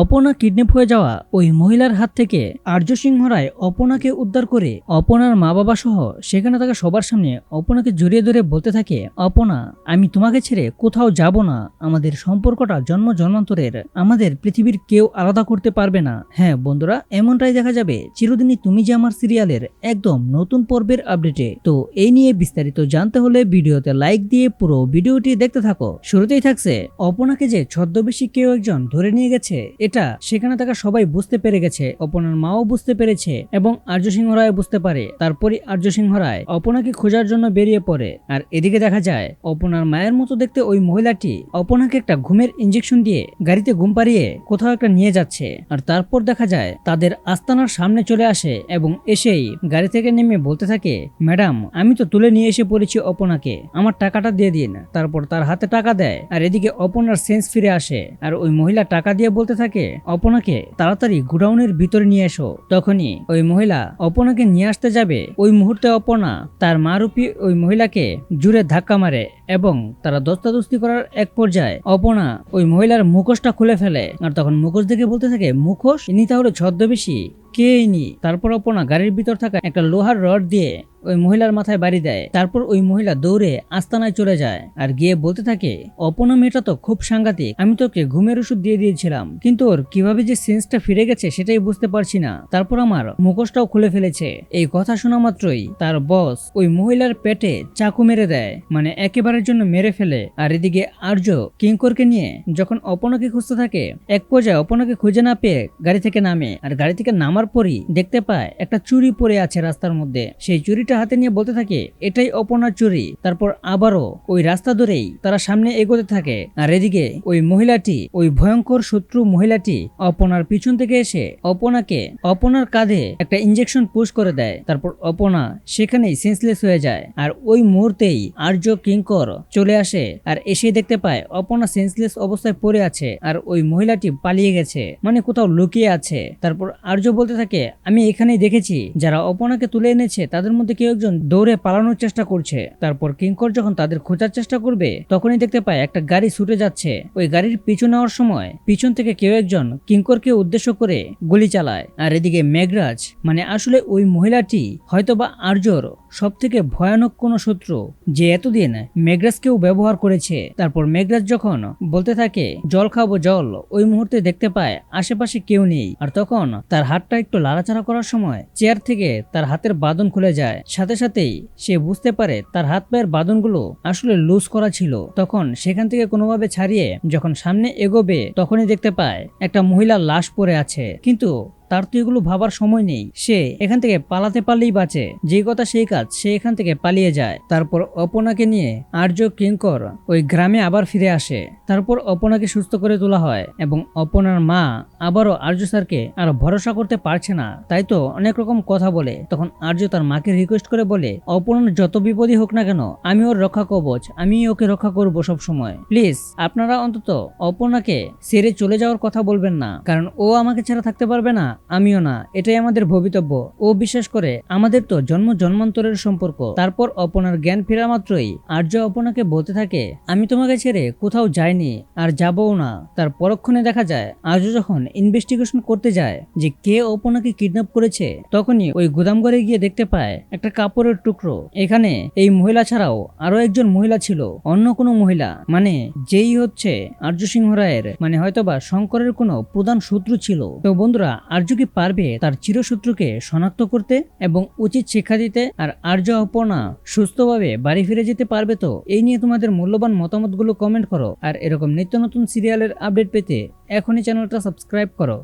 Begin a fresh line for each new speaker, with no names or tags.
অপনা kidnap হয়ে যাওয়া ওই মহিলার হাত থেকে আর্য সিংহ রায় অপনাকে উদ্ধার করে অপনার মা বাবা সহ সেখানে থাকা সবার সামনে অপনাকে জড়িয়ে ধরে বলতে থাকে, অপনা, আমি তোমাকে ছেড়ে কোথাও যাব না। আমাদের সম্পর্কটা জন্ম জন্মান্তরের। আমাদের পৃথিবীর কেউ আলাদা করতে পারবে না। হ্যাঁ বন্ধুরা, এমনটাই দেখা যাবে চিরদিনই তুমি যে আমার সিরিয়ালের একদম নতুন পর্বের আপডেটে। তো এই নিয়ে বিস্তারিত জানতে হলে ভিডিওতে লাইক দিয়ে পুরো ভিডিওটি দেখতে থাকো। শুরুতেই থাকছে, অপনাকে যে ছদ্মবেশী কেউ একজন ধরে নিয়ে গেছে এটা সেখানে থাকা সবাই বুঝতে পেরে গেছে অপনার মাও বুঝতে পেরেছে এবং আর্য সিংহ রায় বুঝতে পারে। তারপরে আর্য সিংহ রায় অপনাকে খোঁজার জন্য বেরিয়ে পড়ে। আর এদিকে দেখা যায় অপনার মায়ের মতো দেখতে ওই মহিলাটি অপনাকে একটা ঘুমের ইঞ্জেকশন দিয়ে গাড়িতে ঘুম পাড়িয়ে কোথাও একটা নিয়ে যাচ্ছে। আর তারপর দেখা যায়, তাদের আস্তানার সামনে চলে আসে এবং এসেই গাড়ি থেকে নেমে বলতে থাকে, ম্যাডাম, আমি তো তুলে নিয়ে এসে পড়েছি অপনাকে আমার টাকাটা দিয়ে দিন। তারপর তার হাতে টাকা দেয়, আর এদিকে অপনার সেন্স ফিরে আসে। আর ওই মহিলা টাকা দিয়ে বলতে থাকে অপনাকে তাড়াতাড়ি গুডাউনের ভিতরে নিয়ে এসো। তখনই ওই মহিলা অপনাকে নিয়ে আসতে যাবে। ওই মুহূর্তে অপনা তার মারুপি ওই মহিলাকে জুড়ে ধাক্কা মারে এবং তারা দস্তাদস্তি করার এক পর্যায়ে অপনা ওই মহিলার মুখোশটা খুলে ফেলে। আর তখন মুখোশ দেখে বলতে থাকে, মুখোশ? ইনি তাহলে ছদ্মবেশী? ইনি তারপর অপনা গাড়ির ভিতর থাকা একটা লোহার রড দিয়ে ওই মহিলার মাথায় বাড়ি দেয়। তারপর ওই মহিলা দৌড়ে আস্তানায় চলে যায় আর গিয়ে বলতে থাকে অপনা মেয়েটা তো খুব সাংঘাতিক, আমি তোকে ঘুমের ওষুধ দিয়ে দিয়েছিলাম, কিন্তু ওর কীভাবে যে সেন্সটা ফিরে গেছে সেটাই বুঝতে পারছি না। তারপর আমার মুখোশটাও খুলে ফেলেছে। এই কথা শোনা মাত্রই তার বস ওই মহিলার পেটে চাকু মেরে দেয় মানে একেবারের জন্য মেরে ফেলে। আর এদিকে আর্য কিঙ্করকে নিয়ে যখন অপনাকে খুঁজতে থাকে, এক পর্যায়ে অপনাকে খুঁজে না পেয়ে গাড়ি থেকে নামে। আর গাড়ি থেকে নামার পরই দেখতে পায় একটা চুরি পড়ে আছে রাস্তার মধ্যে। সেই চুরিটা হাতে নিয়ে বলতে থাকে, এটাই অপনার চুরি। তারপর আবারও ওই রাস্তা ধরেই তারা সামনে এগোতে থাকে। আর এদিকে ওই মহিলাটি, ওই ভয়ঙ্কর শত্রু মহিলাটি অপনার পিছন থেকে এসে অপনাকে অপনার কাঁধে একটা ইঞ্জেকশন পুশ করে দেয়। তারপর অপনা সেখানেই সেন্সলেস হয়ে যায়। আর ওই মুহূর্তেই আর্য কিঙ্কর চলে আসে। আর এসে দেখতে পায় অপনা সেন্সলেস অবস্থায় পড়ে আছে। আর ওই মহিলাটি পালিয়ে গেছে। মানে কোথাও লুকিয়ে আছে। তারপর আর্য বলতে থাকে, আমি এখানেই দেখেছি, যারা অপনাকে তুলে এনেছে, তাদের মধ্যে কেউ একজন দৌড়ে পালানোর চেষ্টা করছে। তারপর কিঙ্কর যখন তাদের খোঁজার চেষ্টা করবে, তখনই দেখতে পায় একটা গাড়ি ছুটে যাচ্ছে। ওই গাড়ির পিছু নেওয়ার সময়, পিছন থেকে কেউ একজন কিঙ্করকে উদ্দেশ্য করে গুলি চালায়। আর এদিকে মেঘরাজ মানে আসলে ওই মহিলাটি, হয়তোবা আর্যর সব থেকে ভয়ানক কোনো সূত্র যে এতদিন মেঘরাজকেও ব্যবহার করেছে। তারপর মেঘরাজ যখন বলতে থাকে, জল খাব, জল, ওই মুহূর্তে দেখতে পায় আশেপাশে কেউ নেই। আর তখন তার হাতটা একটু লাড়াচাড়া করার সময় চেয়ার থেকে তার হাতের বাদন খুলে যায়। সাথে সাথেই সে বুঝতে পারে তার হাত পায়ের বাদনগুলো আসলে লুজ করা ছিল। তখন সেখান থেকে কোনোভাবে ছাড়িয়ে যখন সামনে এগোবে, তখনই দেখতে পায় একটা মহিলার লাশ পড়ে আছে। কিন্তু তার তো এগুলো ভাবার সময় নেই। সে এখান থেকে পালাতে পারলেই বাঁচে। যে কথা সেই কাজ, সে এখান থেকে পালিয়ে যায়। তারপর অপনাকে নিয়ে আর্য কিঙ্কর ওই গ্রামে আবার ফিরে আসে। তারপর অপনাকে সুস্থ করে তোলা হয় এবং অপনার মা আবারও আর্য স্যারকে আর ভরসা করতে পারছে না। তাই তো অনেক রকম কথা বলে। তখন আর্য তার মাকে রিকোয়েস্ট করে বলে, অপনার যত বিপদই হোক না কেন, আমি ওর রক্ষা কবচ, আমি ওকে রক্ষা করব সব সময় প্লিজ, আপনারা অন্তত অপনাকে সেরে চলে যাওয়ার কথা বলবেন না। কারণ ও আমাকে ছাড়া থাকতে পারবে না। আমিও না, এটাই আমাদের ভবিতব্য। ও বিশ্বাস করে, আমাদের তো জন্ম জন্মান্তরের সম্পর্ক। তারপর অপনার জ্ঞান ফেরা মাত্রই আর্য অপনাকে বলতে থাকে, আমি তোমাকে ছেড়ে কোথাও যাইনি আর যাবও না। তার পরক্ষণে দেখা যায়, আর্য যখন ইনভেস্টিগেশন করতে যায় যে কে অপনাকে কিডন্যাপ করেছে, তখনই ওই গুদামঘরে গিয়ে দেখতে পায় একটা কাপড়ের টুকরো। এখানে এই মহিলা ছাড়াও আরও একজন মহিলা ছিল, অন্য কোনো মহিলা। মানে যেই হচ্ছে আর্য সিংহ রায়ের মানে হয়তোবা শঙ্করের কোনো প্রধান শত্রু ছিল। তো বন্ধুরা, আর্য কি পারবে তার চিরশত্রুকে শনাক্ত করতে এবং উচিত শিক্ষা দিতে, আর আর্য অপনা সুস্থভাবে বাড়ি ফিরে যেতে পারবে তো? এই নিয়ে তোমাদের মূল্যবান মতামতগুলো কমেন্ট করো, আর এরকম নিত্য নতুন সিরিয়ালের আপডেট পেতে এখনই চ্যানেলটা সাবস্ক্রাইব করো।